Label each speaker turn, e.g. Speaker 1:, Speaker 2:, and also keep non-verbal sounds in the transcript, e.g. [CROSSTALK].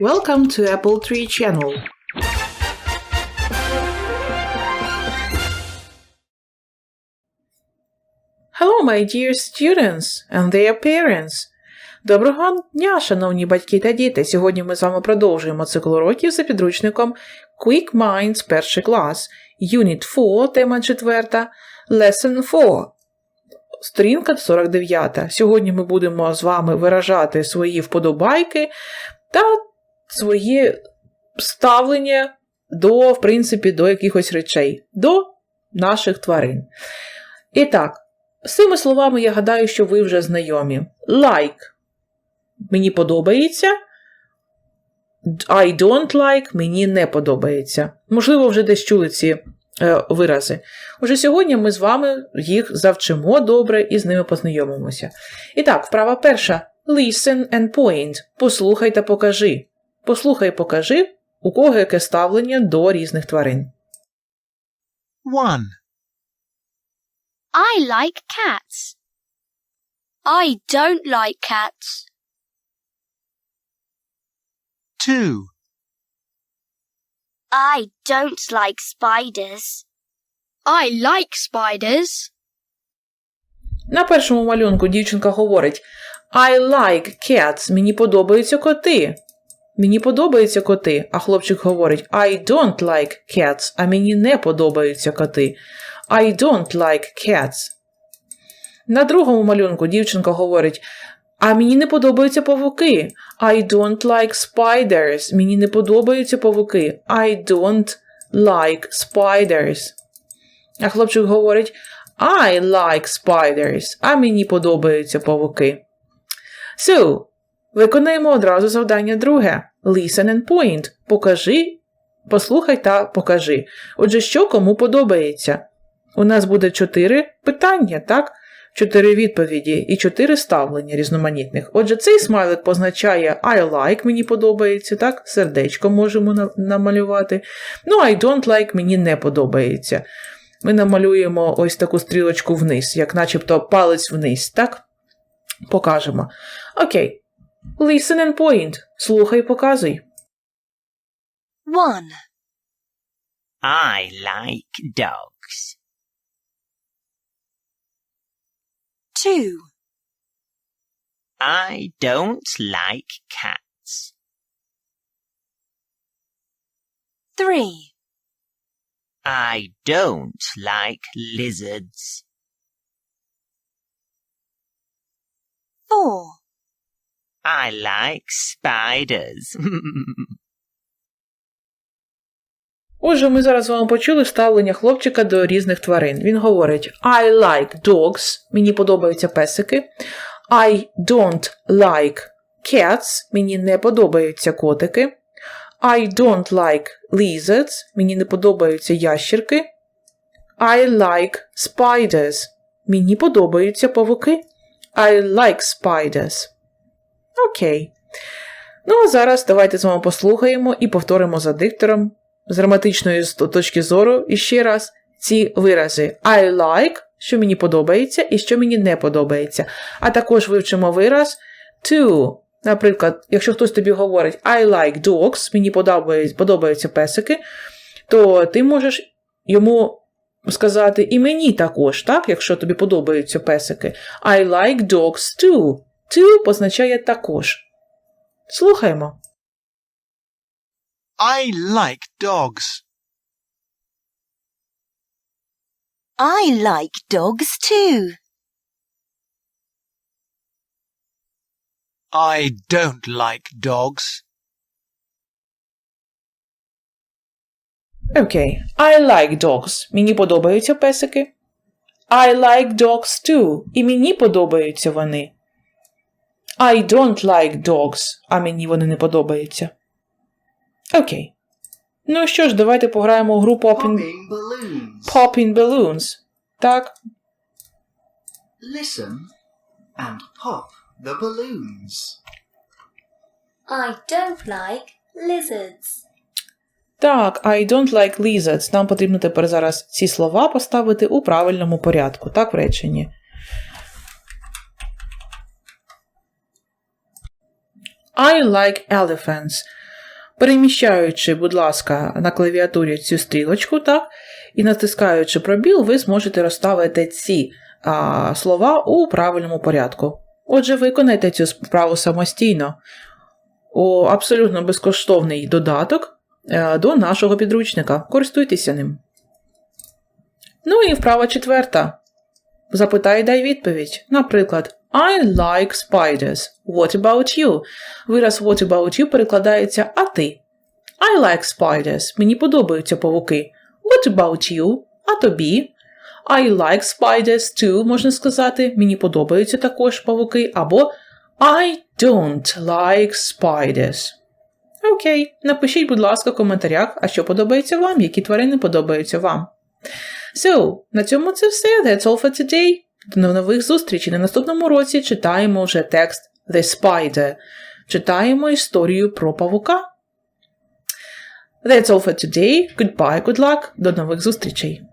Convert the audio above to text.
Speaker 1: Welcome to Apple Tree Channel. Hello, my dear students and their parents. Доброго дня, шановні батьки та діти. Сьогодні ми з вами продовжуємо цикл уроків за підручником Quick Minds перший клас, Unit 4, тема 4, Lesson 4. Сторінка 49. Сьогодні ми будемо з вами виражати свої вподобайки та своє ставлення до, в принципі, до якихось речей, до наших тварин. І так, з цими словами я гадаю, що ви вже знайомі. Like. Мені подобається. I don't like, мені не подобається. Можливо, вже десь чули ці е, вирази. Уже сьогодні ми з вами їх завчимо добре і з ними познайомимося. І так, вправа перша. Listen and point. Послухай та покажи. Послухай покажи, у кого яке ставлення до різних тварин.
Speaker 2: 1,
Speaker 3: I like cats. I don't like cats.
Speaker 2: 2,
Speaker 3: I don't like spiders. I like spiders.
Speaker 1: На першому малюнку дівчинка говорить I like cats. Мені подобаються коти. Мені подобаються коти. А хлопчик говорить I don't like cats. А мені не подобаються коти. I don't like cats. На другому малюнку дівчинка говорить А мені не подобаються павуки. I don't like spiders. Мені не подобаються павуки. I don't like spiders. А хлопчик говорить I like spiders, а мені подобаються павуки. So, виконаємо одразу завдання друге. Listen and point. Покажи, послухай та покажи. Отже, що кому подобається? У нас буде чотири питання, так? Чотири відповіді і чотири ставлення різноманітних. Отже, цей смайлик позначає I like, мені подобається, так? Сердечко можемо намалювати. Ну, I don't like мені не подобається ми намалюємо ось таку стрілочку вниз, як начебто палець вниз, так? Покажемо. Окей. Listen and point. Слухай, показуй.
Speaker 3: 1.
Speaker 4: I like dogs.
Speaker 3: 2.
Speaker 4: I don't like cats.
Speaker 3: 3.
Speaker 4: I don't like lizards. I like spiders. [LAUGHS]
Speaker 1: Отже, ми зараз з вами почули ставлення хлопчика до різних тварин. Він говорить: I like dogs. Мені подобаються песики. I don't like cats. Мені не подобаються котики. I don't like lizards. Мені не подобаються ящірки. I like spiders. Мені подобаються павуки. I like spiders. Окей. Ну, а зараз давайте з вами послухаємо і повторимо за диктором з граматичної точки зору і ще раз ці вирази I like, що мені подобається, і що мені не подобається. А також вивчимо вираз to. Наприклад, якщо хтось тобі говорить I like dogs, мені подобаються, песики, то ти можеш йому сказати і мені також, так, якщо тобі подобаються песики. I like dogs too. To позначає також. Слухаємо.
Speaker 2: I like dogs.
Speaker 3: I like dogs too.
Speaker 2: I don't like dogs.
Speaker 1: Окей. I like dogs. Мені подобаються песики. I like dogs too. І мені подобаються вони. I don't like dogs. А мені вони не подобаються. Окей. Ну що ж, давайте пограємо у гру Popping,
Speaker 5: Popping balloons.
Speaker 1: Popping Balloons. Так,
Speaker 5: Listen and pop the balloons.
Speaker 6: I don't like lizards.
Speaker 1: Так, I don't like lizards. Нам потрібно тепер зараз ці слова поставити у правильному порядку, так, в реченні. I like elephants. Переміщаючи, будь ласка, на клавіатурі цю стрілочку, так, і натискаючи пробіл, ви зможете розставити ці а, слова у правильному порядку. Отже, виконайте цю справу самостійно. О, абсолютно безкоштовний додаток е, до нашого підручника. Користуйтеся ним. Ну і вправа четверта. Запитай, дай відповідь. Наприклад, I like spiders. What about you? Вираз what about you перекладається а ти. I like spiders. Мені подобаються павуки. What about you? А тобі? I like spiders too, можна сказати. Мені подобаються також павуки. Або I don't like spiders. Окей, напишіть, будь ласка, в коментарях, а що подобається вам, які тварини подобаються вам. So, на цьому це все. That's all for today. До нових зустрічей. На наступному році читаємо вже текст The Spider. Читаємо історію про павука. That's all for today. Goodbye, good luck. До нових зустрічей.